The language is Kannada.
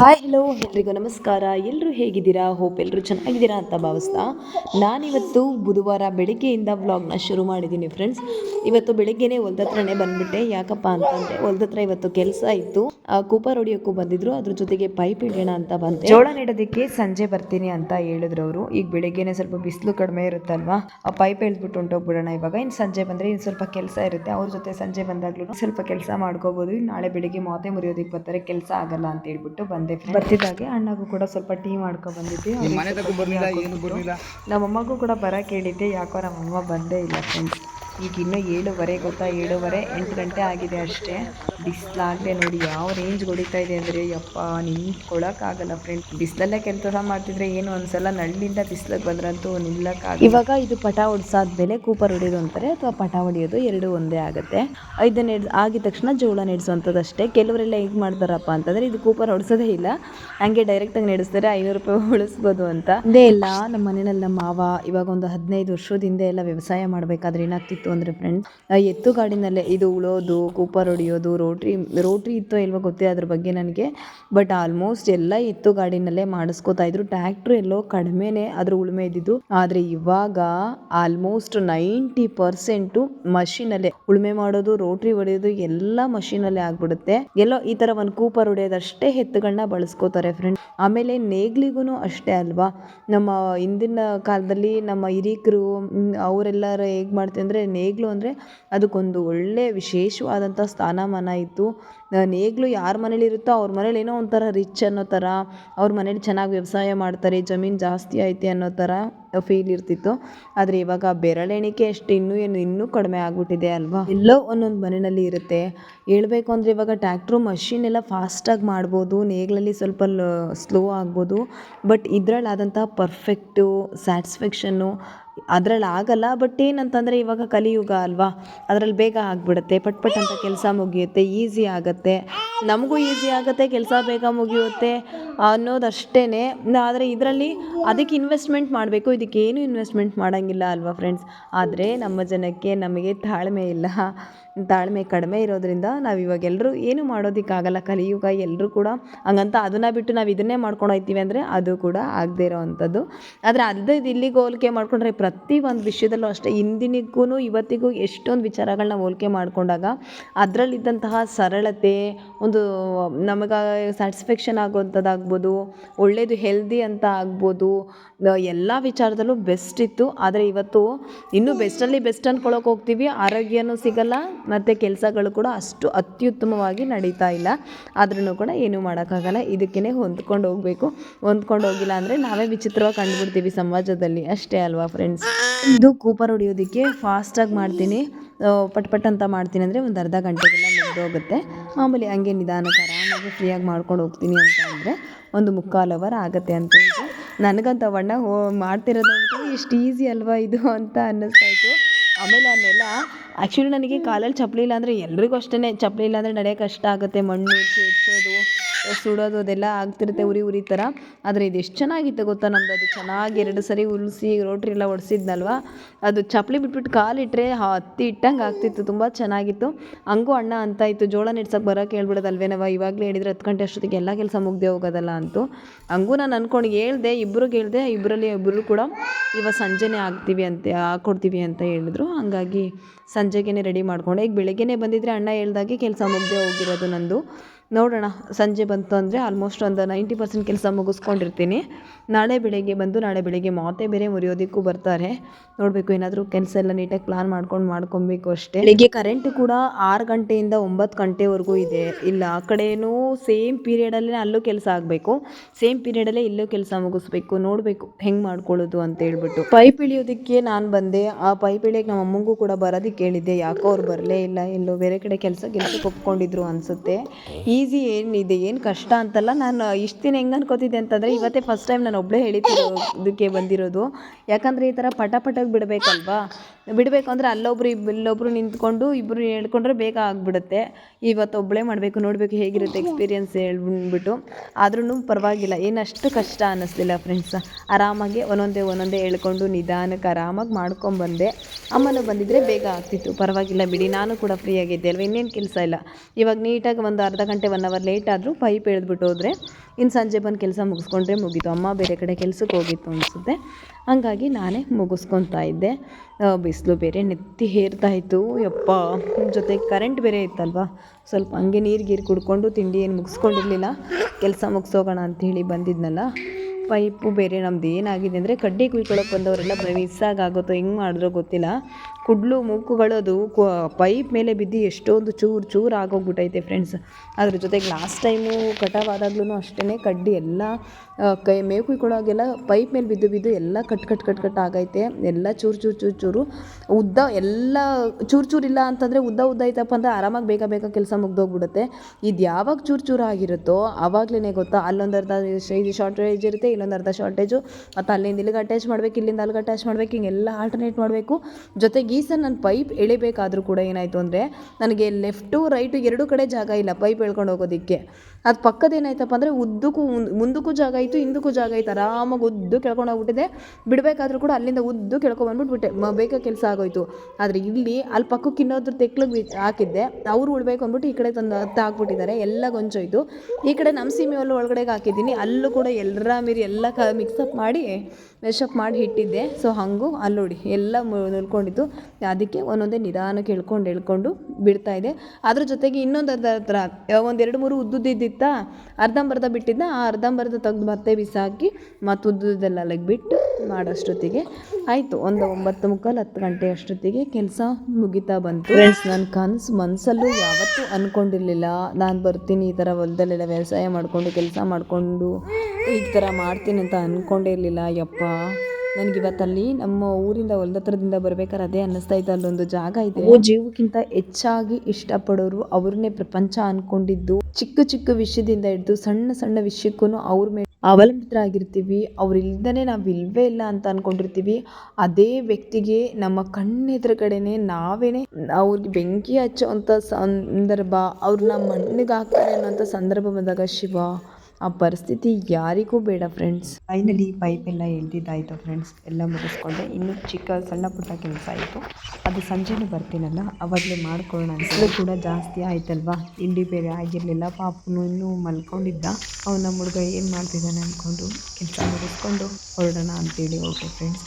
ಹಾಯ್ ಹಲೋ ಎಲ್ರಿಗೂ ನಮಸ್ಕಾರ. ಎಲ್ಲರೂ ಹೇಗಿದ್ದೀರಾ? ಹೋಪ್ ಎಲ್ಲರೂ ಚೆನ್ನಾಗಿದ್ದೀರಾ ಅಂತ ಭಾವಿಸ್ತಾ. ನಾನಿವತ್ತು ಬುಧವಾರ ಬೆಳಗ್ಗೆಯಿಂದ ವ್ಲಾಗ್ನ ಶುರು ಮಾಡಿದ್ದೀನಿ ಫ್ರೆಂಡ್ಸ್ ಇವತ್ತು ಬೆಳಗ್ಗೆನೇ ಹೊಲ್ದ ಹತ್ರನೇ ಬಂದ್ಬಿಟ್ಟೆ. ಯಾಕಪ್ಪ ಅಂತಂದರೆ ಹೊಲ್ದ ಹತ್ರ ಇವತ್ತು ಕೆಲಸ ಇತ್ತು. ಕೂಪರ್ ಹೊಡಿಯೋಕ್ಕೂ ಬಂದಿದ್ರು. ಅದ್ರ ಜೊತೆಗೆ ಪೈಪ್ ಇಡೋಣ ಅಂತ ಬಂದೆ. ಜೋಳ ನೆಡೋದಕ್ಕೆ ಸಂಜೆ ಬರ್ತೀನಿ ಅಂತ ಹೇಳಿದ್ರು ಅವರು. ಈಗ ಬೆಳಿಗ್ಗೆನೆ ಸ್ವಲ್ಪ ಬಿಸಿಲು ಕಡಿಮೆ ಇರುತ್ತಲ್ವಾ? ಆ ಪೈಪ್ ಎಳ್ದ್ಬಿಟ್ಟು ಹೊಂಟೋಗ್ಬಿಡೋಣ ಇವಾಗ. ಇನ್ನು ಸಂಜೆ ಬಂದರೆ ಇನ್ನು ಸ್ವಲ್ಪ ಕೆಲಸ ಇರುತ್ತೆ. ಅವ್ರ ಜೊತೆ ಸಂಜೆ ಬಂದಾಗ್ಲೂ ಸ್ವಲ್ಪ ಕೆಲಸ ಮಾಡ್ಕೋಬೋದು. ನಾಳೆ ಬೆಳಿಗ್ಗೆ ಮಾತೆ ಮುರಿಯೋದಕ್ಕೆ ಬರ್ತಾರೆ. ಕೆಲಸ ಆಗಲ್ಲ ಅಂತ ಹೇಳ್ಬಿಟ್ಟು ಬಂದೆ. Friend. ಬರ್ತಿದ್ದಾಗೆ ಅಣ್ಣಗೂ ಕೂಡ ಸ್ವಲ್ಪ ಟೀ ಮಾಡ್ಕೊ ಬಂದಿದ್ವಿ. ನಮ್ಮಮ್ಮಗೂ ಕೂಡ ಬರಕ್ಕೆ ಹೇಳಿದ್ದೆ ಯಾಕೋ ನಮ್ಮಮ್ಮ ಬಂದೇ ಇಲ್ಲ ಫ್ರೆಂಡ್ಸ್ ಈಗ ಇನ್ನೂ ಏಳುವರೆ ಗೊತ್ತಾ? ಏಳುವರೆ ಎಂಟು ಗಂಟೆ ಆಗಿದೆ ಅಷ್ಟೇ. ಬಿಸಿಲಾಗದೆ ನೋಡಿ ಯಾವ ರೇಂಜ್ ಹೊಡಿತಾ ಇದೆ ಅಂದರೆ ಯಪ್ಪ ನಿಂತ್ಕೊಳ್ಳೋಕ್ಕಾಗಲ್ಲ ಫ್ರೆಂಡ್ ಬಿಸಿಲಲ್ಲೇ ಕೆಲಸ ಮಾಡ್ತಿದ್ರೆ ಏನು ಒಂದ್ಸಲ ನಳ್ಳಿಂದ ಬಿಸಿಲಕ್ಕೆ ಬಂದ್ರಂತೂ ನಿಲ್ಲಕ್ಕಾಗ ಇವಾಗ ಇದು ಪಟ ಹೊಡ್ಸಾದ್ಮೇಲೆ ಕೂಪರ್ ಹೊಡಿಯೋದು ಅಂತಾರೆ ಅಥವಾ ಪಟ ಹೊಡಿಯೋದು ಎರಡು ಒಂದೇ ಆಗುತ್ತೆ. ಇದನ್ನ ನೆಡ್ ಆಗಿದ ತಕ್ಷಣ ಜೋಳ ನೆಡ್ಸೋಂಥದ್ದು ಅಷ್ಟೇ ಕೆಲವರೆಲ್ಲ ಹೇಗೆ ಮಾಡ್ತಾರಪ್ಪ ಅಂತಂದರೆ ಇದು ಕೂಪರ್ ಹೊಡ್ಸೋದೇ ಇಲ್ಲ. ಹಂಗೆ ಡೈರೆಕ್ಟಾಗಿ ನಡೆಸ್ತಾರೆ ಐನೂರು ರೂಪಾಯಿ ಉಳಿಸ್ಬೋದು ಅಂತ. ಇದೇ ಇಲ್ಲ ನಮ್ಮ ಮನೆಯಲ್ಲಿ ನಮ್ಮ ಮಾವ ಇವಾಗ ಒಂದು ಹದಿನೈದು ವರ್ಷದಿಂದ ಎಲ್ಲ ವ್ಯವಸಾಯ ಮಾಡಬೇಕಾದ್ರೆ ಏನಾಗ್ತಿತ್ತು? ಅಂದರೆ ಫ್ರೆಂಡ್ಸ್ ಎತ್ತು ಗಾಡಿನಲ್ಲೇ ಇದು ಉಳೋದು, ಕೂಪರ್ ಹೊಡಿಯೋದು, ರೋಟ್ರಿ ರೋಟ್ರಿ ಇತ್ತೋ ಇಲ್ವೋ ಗೊತ್ತೇ ಅದ್ರ ಬಗ್ಗೆ ನನಗೆ. ಬಟ್ ಆಲ್ಮೋಸ್ಟ್ ಎಲ್ಲ ಎತ್ತು ಗಾಡಿನಲ್ಲೇ ಮಾಡಿಸ್ಕೋತಾ ಇದ್ರು. ಟ್ಯಾಕ್ಟ್ರು ಎಲ್ಲೋ ಕಡಿಮೆನೇ ಅದ್ರ ಉಳುಮೆ ಇದ್ದಿದ್ದು. ಆದರೆ ಇವಾಗ ಆಲ್ಮೋಸ್ಟ್ ನೈಂಟಿ ಪರ್ಸೆಂಟು ಮಷೀನಲ್ಲೇ ಉಳುಮೆ ಮಾಡೋದು, ರೋಟ್ರಿ ಹೊಡೆಯೋದು ಎಲ್ಲ ಮಷೀನಲ್ಲೇ ಆಗ್ಬಿಡುತ್ತೆ. ಎಲ್ಲೋ ಈ ಥರ ಒಂದು ಕೂಪರ್ ಹೊಡೆಯೋದಷ್ಟೇ ಎತ್ತುಗಳನ್ನ ಬಳಸ್ಕೋತಾರೆ ಫ್ರೆಂಡ್ ಆಮೇಲೆ ನೇಗ್ಲಿಗೂ ಅಷ್ಟೇ ಅಲ್ವಾ? ನಮ್ಮ ಹಿಂದಿನ ಕಾಲದಲ್ಲಿ ನಮ್ಮ ಹಿರೀಕರು ಅವರೆಲ್ಲರೂ ಹೇಗೆ ಮಾಡ್ತೀವಿ ಅಂದರೆ ನೇಗ್ಲು ಅಂದರೆ ಅದಕ್ಕೊಂದು ಒಳ್ಳೆ ವಿಶೇಷವಾದಂಥ ಸ್ಥಾನಮಾನ ಇತ್ತು. ನೇಗ್ಲು ಯಾರ ಮನೇಲಿ ಇರುತ್ತೋ ಅವ್ರ ಮನೇಲಿ ಏನೋ ಒಂಥರ ರಿಚ್ ಅನ್ನೋ ಥರ, ಅವ್ರ ಮನೇಲಿ ಚೆನ್ನಾಗಿ ವ್ಯವಸಾಯ ಮಾಡ್ತಾರೆ, ಜಮೀನು ಜಾಸ್ತಿ ಐತೆ ಅನ್ನೋ ಥರ ಫೀಲ್ ಇರ್ತಿತ್ತು. ಆದರೆ ಇವಾಗ ಬೆರಳೆಣಿಕೆ ಅಷ್ಟು ಇನ್ನೂ ಏನು, ಇನ್ನೂ ಕಡಿಮೆ ಆಗ್ಬಿಟ್ಟಿದೆ ಅಲ್ವಾ? ಎಲ್ಲೋ ಒಂದೊಂದು ಮನೆಯಲ್ಲಿ ಇರುತ್ತೆ. ಹೇಳ್ಬೇಕು ಅಂದರೆ ಇವಾಗ ಟ್ಯಾಕ್ಟ್ರು ಮಷಿನ್ ಎಲ್ಲ ಫಾಸ್ಟಾಗಿ ಮಾಡ್ಬೋದು, ನೇಗ್ಲಲ್ಲಿ ಸ್ವಲ್ಪ ಸ್ಲೋ ಆಗ್ಬೋದು ಬಟ್ ಇದರಲ್ಲಾದಂಥ ಪರ್ಫೆಕ್ಟು ಸ್ಯಾಟಿಸ್ಫ್ಯಾಕ್ಷನ್ನು ಅದ್ರಲ್ಲಿ ಆಗಲ್ಲ ಬಟ್ ಏನಂತಂದರೆ ಇವಾಗ ಕಲಿಯುಗ ಅಲ್ವಾ? ಅದ್ರಲ್ಲಿ ಬೇಗ ಆಗಿಬಿಡುತ್ತೆ, ಪಟ್ ಪಟ್ ಅಂತ ಕೆಲಸ ಮುಗಿಯುತ್ತೆ ಈಸಿ ಆಗುತ್ತೆ. ನಮಗೂ ಈಸಿ ಆಗುತ್ತೆ, ಕೆಲಸ ಬೇಗ ಮುಗಿಯುತ್ತೆ ಅನ್ನೋದಷ್ಟೇ ಆದರೆ ಇದರಲ್ಲಿ ಅದಕ್ಕೆ ಇನ್ವೆಸ್ಟ್ಮೆಂಟ್ ಮಾಡಬೇಕು, ಇದಕ್ಕೇನು ಇನ್ವೆಸ್ಟ್ಮೆಂಟ್ ಮಾಡೋಂಗಿಲ್ಲ ಅಲ್ವಾ ಫ್ರೆಂಡ್ಸ್ ಆದರೆ ನಮ್ಮ ಜನಕ್ಕೆ ನಮಗೆ ತಾಳ್ಮೆ ಇಲ್ಲ. ತಾಳ್ಮೆ ಕಡಿಮೆ ಇರೋದ್ರಿಂದ ನಾವು ಇವಾಗ ಎಲ್ಲರೂ ಏನು ಮಾಡೋದಕ್ಕಾಗಲ್ಲ, ಕಲಿಯುಗ ಎಲ್ಲರೂ ಕೂಡ ಹಂಗಂತ ಅದನ್ನು ಬಿಟ್ಟು ನಾವು ಇದನ್ನೇ ಮಾಡ್ಕೊಂಡು ಹೋಗ್ತೀವಿ ಅಂದರೆ ಅದು ಕೂಡ ಆಗದೇ ಇರೋ ಅಂಥದ್ದು. ಆದರೆ ಅದು ಇದು ಇಲ್ಲಿಗೆ ಹೋಲಿಕೆ ಮಾಡಿಕೊಂಡ್ರೆ ಪ್ರತಿ ಒಂದು ವಿಷಯದಲ್ಲೂ ಅಷ್ಟೇ ಇಂದಿನಿಗೂ ಇವತ್ತಿಗೂ ಎಷ್ಟೊಂದು ವಿಚಾರಗಳನ್ನ ಹೋಲಿಕೆ ಮಾಡಿಕೊಂಡಾಗ ಅದರಲ್ಲಿದ್ದಂತಹ ಸರಳತೆ ಒಂದು, ನಮಗೆ ಸ್ಯಾಟಿಸ್ಫ್ಯಾಕ್ಷನ್ ಆಗುವಂಥದ್ದಾಗ್ಬೋದು ಒಳ್ಳೆಯದು ಹೆಲ್ದಿ ಅಂತ ಆಗ್ಬೋದು ಎಲ್ಲ ವಿಚಾರದಲ್ಲೂ ಬೆಸ್ಟ್ ಇತ್ತು. ಆದರೆ ಇವತ್ತು ಇನ್ನೂ ಬೆಸ್ಟಲ್ಲಿ ಬೆಸ್ಟ್ ಅಂದ್ಕೊಳ್ಳೋಕೆ ಹೋಗ್ತೀವಿ. ಆರೋಗ್ಯನೂ ಸಿಗಲ್ಲ, ಮತ್ತು ಕೆಲಸಗಳು ಕೂಡ ಅಷ್ಟು ಅತ್ಯುತ್ತಮವಾಗಿ ನಡೀತಾ ಇಲ್ಲ. ಆದ್ರೂ ಕೂಡ ಏನೂ ಮಾಡೋಕ್ಕಾಗಲ್ಲ. ಇದಕ್ಕೇ ಹೊಂದ್ಕೊಂಡು ಹೋಗಬೇಕು. ಹೊಂದ್ಕೊಂಡು ಹೋಗಿಲ್ಲ ಅಂದರೆ ನಾವೇ ವಿಚಿತ್ರವಾಗಿ ಕಂಡುಬಿಡ್ತೀವಿ ಸಮಾಜದಲ್ಲಿ. ಅಷ್ಟೇ ಅಲ್ವಾ ಫ್ರೆಂಡ್ಸ್ ಇದು ಕೂಪರ್ ಹೊಡಿಯೋದಕ್ಕೆ ಫಾಸ್ಟಾಗಿ ಮಾಡ್ತೀನಿ. ಪಟ್ ಪಟ್ ಅಂತ ಮಾಡ್ತೀನಿ ಅಂದರೆ ಒಂದು ಅರ್ಧ ಗಂಟೆಗೆಲ್ಲ ಮುಗಿದೋಗುತ್ತೆ ಮಾಮೂಲಿ ಹಂಗೆ ನಿಧಾನಕ್ಕೆ ಆರಾಮಾಗಿ ಫ್ರೀಯಾಗಿ ಮಾಡ್ಕೊಂಡು ಹೋಗ್ತೀನಿ ಅಂತ ಅಂದರೆ ಒಂದು ಮುಕ್ಕಾಲು ಅವರ್ ಆಗುತ್ತೆ ಅಂತ ನನಗಂತ ಬಣ್ಣ ಹೋ ಮಾಡ್ತಿರೋದು ಇಷ್ಟು ಈಸಿ ಅಲ್ವಾ ಇದು ಅಂತ ಅನ್ನಿಸ್ತಾಯಿತ್ತು ಆಮೇಲೆ ಅದನ್ನೆಲ್ಲ ಆ್ಯಕ್ಚುಲಿ ನನಗೆ ಕಾಲಲ್ಲಿ ಚಪ್ಪಲಿ ಇಲ್ಲ ಅಂದರೆ ಎಲ್ರಿಗೂ ಅಷ್ಟೇ ಚಪ್ಪಲಿ ಇಲ್ಲ ಅಂದರೆ ನಡೆಯೋಕೆ ಕಷ್ಟ ಆಗುತ್ತೆ. ಮಣ್ಣು ಚುಚ್ಚೋದು ಸುಡೋದು, ಅದೆಲ್ಲ ಆಗ್ತಿರುತ್ತೆ ಉರಿ ಉರಿ ಥರ. ಆದರೆ ಇದು ಎಷ್ಟು ಚೆನ್ನಾಗಿತ್ತು ಗೊತ್ತಾ ನಮ್ದು? ಅದು ಚೆನ್ನಾಗಿ ಎರಡು ಸರಿ ಉಲ್ಸಿ, ರೋಟ್ರಿ ಎಲ್ಲ ಒಡಿಸಿದ್ನಲ್ವ? ಅದು ಚಪ್ಪಲಿ ಬಿಟ್ಬಿಟ್ಟು ಕಾಲಿಟ್ಟರೆ ಹತ್ತಿ ಇಟ್ಟಂಗೆ ಆಗ್ತಿತ್ತು, ತುಂಬ ಚೆನ್ನಾಗಿತ್ತು. ಹಂಗೂ ಅಣ್ಣ ಅಂತ ಇತ್ತು, ಜೋಳ ನೆಡ್ಸಕ್ಕೆ ಬರೋಕೆ ಹೇಳ್ಬಿಡೋದಲ್ವೇನವ ಇವಾಗಲೇ ಹೇಳಿದ್ರೆ ಹತ್ತು ಗಂಟೆ ಅಷ್ಟೊತ್ತಿಗೆ ಎಲ್ಲ ಕೆಲಸ ಮುಗ್ದೆ ಹೋಗೋದಲ್ಲ ಅಂತೂ. ಹಂಗೂ ನಾನು ಅಂದ್ಕೊಂಡು ಹೇಳ್ದೆ ಇಬ್ಬರಿಗೆ ಹೇಳ್ದೆ ಇಬ್ಬರಲ್ಲಿ ಇಬ್ಬರು ಕೂಡ ಇವಾಗ ಸಂಜೆನೇ ಆಗ್ತೀವಿ ಅಂತ ಹಾಕ್ಕೊಡ್ತೀವಿ ಅಂತ ಹೇಳಿದ್ರು. ಹಾಗಾಗಿ ಸಂಜೆಗೆ ರೆಡಿ ಮಾಡ್ಕೊಂಡೆ, ಈಗ ಬೆಳಗ್ಗೆನೇ ಬಂದಿದ್ದರೆ ಅಣ್ಣ ಹೇಳ್ದಾಗೆ ಕೆಲಸ ಮುಗ್ದೆ ಹೋಗಿರೋದು ನಂದು. ನೋಡೋಣ, ಸಂಜೆ ಬಂತು ಅಂದರೆ ಆಲ್ಮೋಸ್ಟ್ ಒಂದು ನೈಂಟಿ ಪರ್ಸೆಂಟ್ ಕೆಲಸ ಮುಗಿಸ್ಕೊಂಡಿರ್ತೀನಿ. ನಾಳೆ ಬೆಳಗ್ಗೆ ಬಂದು ನಾಳೆ ಬೆಳಗ್ಗೆ ಮಾತೇ ಬೇರೆ ಮುರಿಯೋದಕ್ಕೂ ಬರ್ತಾರೆ. ನೋಡಬೇಕು ಏನಾದರೂ ಕೆಲಸ ಎಲ್ಲ ನೀಟಾಗಿ ಪ್ಲಾನ್ ಮಾಡ್ಕೊಂಡು ಮಾಡ್ಕೊಬೇಕು ಅಷ್ಟೇ. ಬೆಳಿಗ್ಗೆ ಕರೆಂಟ್ ಕೂಡ ಆರು ಗಂಟೆಯಿಂದ ಒಂಬತ್ತು ಗಂಟೆವರೆಗೂ ಇದೆ. ಇಲ್ಲ, ಆ ಕಡೆಯೂ ಸೇಮ್ ಪೀರಿಯಡಲ್ಲೇ ಅಲ್ಲೂ ಕೆಲಸ ಆಗಬೇಕು. ಸೇಮ್ ಪೀರಿಯಡಲ್ಲೇ ಇಲ್ಲೂ ಕೆಲಸ ಮುಗಿಸ್ಬೇಕು. ನೋಡಬೇಕು ಹೆಂಗೆ ಮಾಡ್ಕೊಳ್ಳೋದು ಅಂತ ಹೇಳ್ಬಿಟ್ಟು. ಪೈಪ್ ಇಳಿಯೋದಕ್ಕೆ ನಾನು ಬಂದೆ. ಆ ಪೈಪ್ ಇಳಿಯೋಕ್ಕೆ ನಮ್ಮ ಅಮ್ಮಂಗೂ ಕೂಡ ಬರೋದಕ್ಕೆ ಹೇಳಿದ್ದೆ ಯಾಕೋ ಅವ್ರು ಬರಲೇ ಇಲ್ಲ, ಎಲ್ಲೋ ಬೇರೆ ಕಡೆ ಕೆಲಸ ಕೆಲಸಕ್ಕೆ ಒಪ್ಕೊಂಡಿದ್ರು ಅನಿಸುತ್ತೆ. ಈಸಿ ಏನಿದೆ, ಏನು ಕಷ್ಟ ಅಂತಲ್ಲ ನಾನು ಇಷ್ಟು ದಿನ ಹೆಂಗೆ ಅನ್ಕೋತಿದ್ದೆ ಅಂತಂದರೆ ಇವತ್ತೇ ಫಸ್ಟ್ ಟೈಮ್ ನಾನು ಒಬ್ಬಳೇ ಹೇಳಿದ್ದಕ್ಕೆ ಬಂದಿರೋದು. ಯಾಕಂದರೆ ಈ ಥರ ಪಟ ಪಟಕ್ಕೆ ಬಿಡಬೇಕಲ್ವಾ? ಬಿಡಬೇಕು ಅಂದರೆ ಅಲ್ಲೊಬ್ರು ಇಲ್ಲೊಬ್ರು ನಿಂತ್ಕೊಂಡು ಇಬ್ಬರು ಹೇಳ್ಕೊಂಡ್ರೆ ಬೇಗ ಆಗಿಬಿಡುತ್ತೆ. ಇವತ್ತು ಒಬ್ಬಳೇ ಮಾಡಬೇಕು, ನೋಡಬೇಕು ಹೇಗಿರುತ್ತೆ ಎಕ್ಸ್ಪೀರಿಯನ್ಸ್ ಹೇಳ್ಬಿಟ್ಟು ಆದ್ರೂ ಪರವಾಗಿಲ್ಲ. ಏನಷ್ಟು ಕಷ್ಟ ಅನ್ನಿಸ್ಲಿಲ್ಲ ಫ್ರೆಂಡ್ಸ್ ಆರಾಮಾಗಿ ಒಂದೊಂದೇ ಒಂದೊಂದೇ ಹೇಳ್ಕೊಂಡು ನಿಧಾನಕ್ಕೆ ಆರಾಮಾಗಿ ಮಾಡ್ಕೊಂಬಂದೆ. ಅಮ್ಮನೂ ಬಂದಿದ್ದರೆ ಬೇಗ ಆಗ್ತಿತ್ತು. ಪರವಾಗಿಲ್ಲ ಬಿಡಿ, ನಾನು ಕೂಡ ಫ್ರೀ ಆಗಿದ್ದೆ ಅಲ್ವ? ಇನ್ನೇನು ಕೆಲಸ ಇಲ್ಲ. ಇವಾಗ ನೀಟಾಗಿ ಒಂದು ಅರ್ಧ ಗಂಟೆ ಒನ್ ಅವರ್ ಲೇಟ್ ಆದರೂ ಪೈಪ್ ಎಳೆದ್ಬಿಟ್ಟು ಹೋದರೆ ಇನ್ನು ಸಂಜೆ ಬಂದು ಕೆಲಸ ಮುಗಿಸ್ಕೊಂಡ್ರೆ ಮುಗೀತು. ಅಮ್ಮ ಬೇರೆ ಕಡೆ ಕೆಲಸಕ್ಕೆ ಹೋಗಿತ್ತು ಅನಿಸುತ್ತೆ. ಹಂಗಾಗಿ ನಾನೇ ಮುಗಿಸ್ಕೊತಾ ಇದ್ದೆ. ಬಿಸಿಲು ಬೇರೆ ನೆತ್ತಿ ಹೇರ್ತಾ ಇತ್ತು. ಯಪ್ಪ ಜೊತೆಗೆ ಕರೆಂಟ್ ಬೇರೆ ಇತ್ತಲ್ವ? ಸ್ವಲ್ಪ ಹಂಗೆ ನೀರು ಗೀರು ಕುಡ್ಕೊಂಡು ತಿಂಡಿ ಏನು ಮುಗಿಸ್ಕೊಂಡಿರಲಿಲ್ಲ. ಕೆಲಸ ಮುಗಿಸೋಗೋಣ ಹೇಳಿ ಬಂದಿದ್ನಲ್ಲ. ಪೈಪು ಬೇರೆ, ನಮ್ದು ಏನಾಗಿದೆ ಅಂದರೆ ಕಡ್ಡಿ ಕುಯ್ಕೊಳ್ಳೋಕೆ ಬಂದವರೆಲ್ಲ ಮಿಸ್ಸಾಗುತ್ತೋ ಹೆಂಗೆ ಮಾಡಿದ್ರೋ ಗೊತ್ತಿಲ್ಲ. ಕುಡ್ಲು ಮೂಕುಗಳು ಅದು ಪೈಪ್ ಮೇಲೆ ಬಿದ್ದು ಎಷ್ಟೊಂದು ಚೂರು ಚೂರು ಆಗೋಗ್ಬಿಟ್ಟೈತೆ ಫ್ರೆಂಡ್ಸ್. ಅದ್ರ ಜೊತೆಗೆ ಲಾಸ್ಟ್ ಟೈಮು ಕಟಾವಾದಾಗ್ಲೂ ಅಷ್ಟೇ ಕಡ್ಡಿ ಎಲ್ಲ ಕೈ ಮೇ ಕುಯ್ಕೊಳ್ಳೋಗೆಲ್ಲ ಪೈಪ್ ಮೇಲೆ ಬಿದ್ದು ಬಿದ್ದು ಎಲ್ಲ ಕಟ್ ಕಟ್ ಕಟ್ ಕಟ್ ಆಗೈತೆ. ಎಲ್ಲ ಚೂರು ಚೂರು ಚೂರು ಚೂರು ಉದ್ದ ಎಲ್ಲ ಚೂರು ಚೂರು ಇಲ್ಲ ಅಂತಂದರೆ ಉದ್ದ ಉದ್ದ ಐತಪ್ಪ ಅಂದರೆ ಆರಾಮಾಗಿ ಬೇಗ ಬೇಗ ಕೆಲಸ ಮುಗ್ದೋಗ್ಬಿಡುತ್ತೆ. ಇದು ಯಾವಾಗ ಚೂರು ಚೂರು ಆಗಿರುತ್ತೋ ಆವಾಗಲೇ ಗೊತ್ತಾ, ಅಲ್ಲೊಂದು ಅರ್ಧ ಶಾರ್ಟೇಜ್ ಇರುತ್ತೆ ಇಲ್ಲೊಂದು ಅರ್ಧ ಶಾರ್ಟೇಜು ಮತ್ತು ಅಲ್ಲಿಂದ ಇಲ್ಲಿಗೆ ಅಟ್ಯಾಚ್ ಮಾಡ್ಬೇಕು, ಇಲ್ಲಿಂದ ಅಲ್ಲಿಗೆ ಅಟ್ಯಾಚ್ ಮಾಡ್ಬೇಕು ಹಿಂಗೆಲ್ಲ ಆಲ್ಟರ್ನೇಟ್ ಮಾಡಬೇಕು. ಜೊತೆಗೆ ಈ ಸರ್ ನಾನು ಪೈಪ್ ಎಳಿಬೇಕಾದ್ರೂ ಕೂಡ ಏನಾಯಿತು ಅಂದರೆ, ನನಗೆ ಲೆಫ್ಟು ರೈಟು ಎರಡು ಕಡೆ ಜಾಗ ಇಲ್ಲ ಪೈಪ್ ಎಳ್ಕೊಂಡು ಹೋಗೋದಕ್ಕೆ. ಅದು ಪಕ್ಕದ ಏನಾಯ್ತಪ್ಪ ಅಂದರೆ ಉದ್ದಕ್ಕೂ ಮುಂದಕ್ಕೂ ಜಾಗ ಇತ್ತು ಹಿಂದಕ್ಕೂ ಜಾಗ ಇತ್ತು ಆರಾಮಾಗಿ ಉದ್ದು ಕೆಳ್ಕೊಂಡು ಹೋಗ್ಬಿಟ್ಟಿದೆ. ಬಿಡಬೇಕಾದ್ರೂ ಕೂಡ ಅಲ್ಲಿಂದ ಉದ್ದು ಕೆಳ್ಕೊಂಬಂದ್ಬಿಟ್ಬಿಟ್ಟೆ ಬೇಗ ಕೆಲಸ ಆಗೋಯ್ತು. ಆದರೆ ಇಲ್ಲಿ ಅಲ್ಲಿ ಪಕ್ಕಕ್ಕೆ ಇನ್ನೊಂದ್ರ ತೆಕ್ಲಿಗೆ ಹಾಕಿದ್ದೆ, ಅವ್ರು ಉಳ್ಬೇಕು ಅಂದ್ಬಿಟ್ಟು ಈ ಕಡೆ ತಂದು ಹಾಕ್ಬಿಟ್ಟಿದ್ದಾರೆ, ಎಲ್ಲ ಗೊಂಚೋಯ್ತು ಈ ಕಡೆ ನಮ್ಮ ಸೀಮೆ ಒಳಗಡೆಗೆ ಹಾಕಿದ್ದೀನಿ, ಅಲ್ಲೂ ಕೂಡ ಎಲ್ಲರ ಮೀರಿ ಎಲ್ಲ ಕ ಮಿಕ್ಸಪ್ ಮಾಡಿ ಮೆಶಪ್ ಮಾಡಿ ಇಟ್ಟಿದ್ದೆ. ಸೊ ಹಾಗೂ ಅಲ್ಲಿ ನೋಡಿ ಎಲ್ಲ ನುಲ್ಕೊಂಡಿತ್ತು ಅದಕ್ಕೆ ಒಂದೊಂದೇ ನಿಧಾನಕ್ಕೆ ಎಳ್ಕೊಂಡು ಎಳ್ಕೊಂಡು ಬಿಡ್ತಾ ಇದೆ ಅದ್ರ ಜೊತೆಗೆ ಇನ್ನೊಂದು ಅರ್ಧ ಹತ್ರ ಒಂದು ಎರಡು ಮೂರು ಉದ್ದುದ್ದಿದ್ದಿತ್ತ ಅರ್ಧಂಬರ್ಧ ಬಿಟ್ಟಿದ್ದ ಆ ಅರ್ಧಂಬರ್ಧ ತೆಗೆದು ಮತ್ತೆ ಬಿಸಾಕಿ ಮತ್ತು ಉದ್ದುದೆಲ್ಲ ಅಲ್ಲಿಗೆ ಬಿಟ್ಟು ಮಾಡೋಷ್ಟೊತ್ತಿಗೆ ಆಯಿತು. ಒಂದು ಒಂಬತ್ತು ಮುಕ್ಕಾಲು ಹತ್ತು ಗಂಟೆ ಅಷ್ಟೊತ್ತಿಗೆ ಕೆಲಸ ಮುಗಿತಾ ಬಂತು. ಫ್ರೆಂಡ್ಸ್ ನನ್ನ ಕನಸು ಮನಸ್ಸಲ್ಲೂ ಯಾವತ್ತೂ ಅಂದ್ಕೊಂಡಿರಲಿಲ್ಲ ನಾನು ಬರ್ತೀನಿ ಈ ಥರ ಹೊಲದಲ್ಲೆಲ್ಲ ವ್ಯವಸಾಯ ಮಾಡಿಕೊಂಡು ಕೆಲಸ ಮಾಡಿಕೊಂಡು ಈ ಥರ ಮಾಡ್ತೀನಿ ಅಂತ ಅಂದ್ಕೊಂಡೇ ಇರಲಿಲ್ಲ, ಯಪ್ಪ. ನನಗೆ ಇವತ್ತಲ್ಲಿ ನಮ್ಮ ಊರಿಂದ ಹೊಲದ ಹತ್ರದಿಂದ ಬರ್ಬೇಕಾದ್ರೆ ಅದೇ ಅನ್ನಿಸ್ತಾ ಇತ್ತು. ಅಲ್ಲೊಂದು ಜಾಗ ಇದೆ. ಓ, ಜೀವಕ್ಕಿಂತ ಹೆಚ್ಚಾಗಿ ಇಷ್ಟಪಡೋರು ಅವ್ರನ್ನೇ ಪ್ರಪಂಚ ಅನ್ಕೊಂಡಿದ್ದು. ಚಿಕ್ಕ ಚಿಕ್ಕ ವಿಷಯದಿಂದ ಹಿಡಿದು ಸಣ್ಣ ಸಣ್ಣ ವಿಷಯಕ್ಕೂ ಅವ್ರ ಮೇಲೆ ಅವಲಂಬಿತರಾಗಿರ್ತೀವಿ. ಅವ್ರು ಇಲ್ದೇ ನಾವು ಇಲ್ವೇ ಇಲ್ಲ ಅಂತ ಅನ್ಕೊಂಡಿರ್ತೀವಿ. ಅದೇ ವ್ಯಕ್ತಿಗೆ ನಮ್ಮ ಕಣ್ಣೆದುರುಗಡೆನೆ ನಾವೇನೆ ಅವ್ರಿಗೆ ಬೆಂಕಿ ಹಚ್ಚೋವಂಥ ಸಂದರ್ಭ, ಅವ್ರನ್ನ ಮಣ್ಣಿಗೆ ಹಾಕ್ತಾರೆ ಅನ್ನೋಂಥ ಸಂದರ್ಭ ಬಂದಾಗ ಶಿವ ಆ ಪರಿಸ್ಥಿತಿ ಯಾರಿಗೂ ಬೇಡ ಫ್ರೆಂಡ್ಸ್ ಫೈನಲಿ ಪೈಪ್ ಎಲ್ಲ ಎಳ್ದಿದ್ದಾಯಿತು ಫ್ರೆಂಡ್ಸ್ ಎಲ್ಲ ಮುಗಿಸ್ಕೊಂಡೆ. ಇನ್ನು ಚಿಕ್ಕ ಸಣ್ಣ ಪುಟ್ಟ ಕೆಲಸ ಆಯಿತು. ಅದು ಸಂಜೆನೂ ಬರ್ತೀನಲ್ಲ, ಅವಾಗಲೇ ಮಾಡ್ಕೊಳ್ಳೋಣ ಅಂತ ಕೂಡ ಜಾಸ್ತಿ ಆಯ್ತಲ್ವಾ? ತಿಂಡಿ ಬೇರೆ ಆಗಿರಲಿಲ್ಲ, ಪಾಪನು ಇನ್ನೂ ಮಲ್ಕೊಂಡಿದ್ದ. ಅವನ ಹುಡುಗ ಏನು ಮಾಡ್ತಿದ್ದಾನೆ ಅಂದ್ಕೊಂಡು ಕೆಲಸ ಮುಗಿಸ್ಕೊಂಡು ಹೊರಡೋಣ ಅಂತೇಳಿ ಓಕೆ ಫ್ರೆಂಡ್ಸ್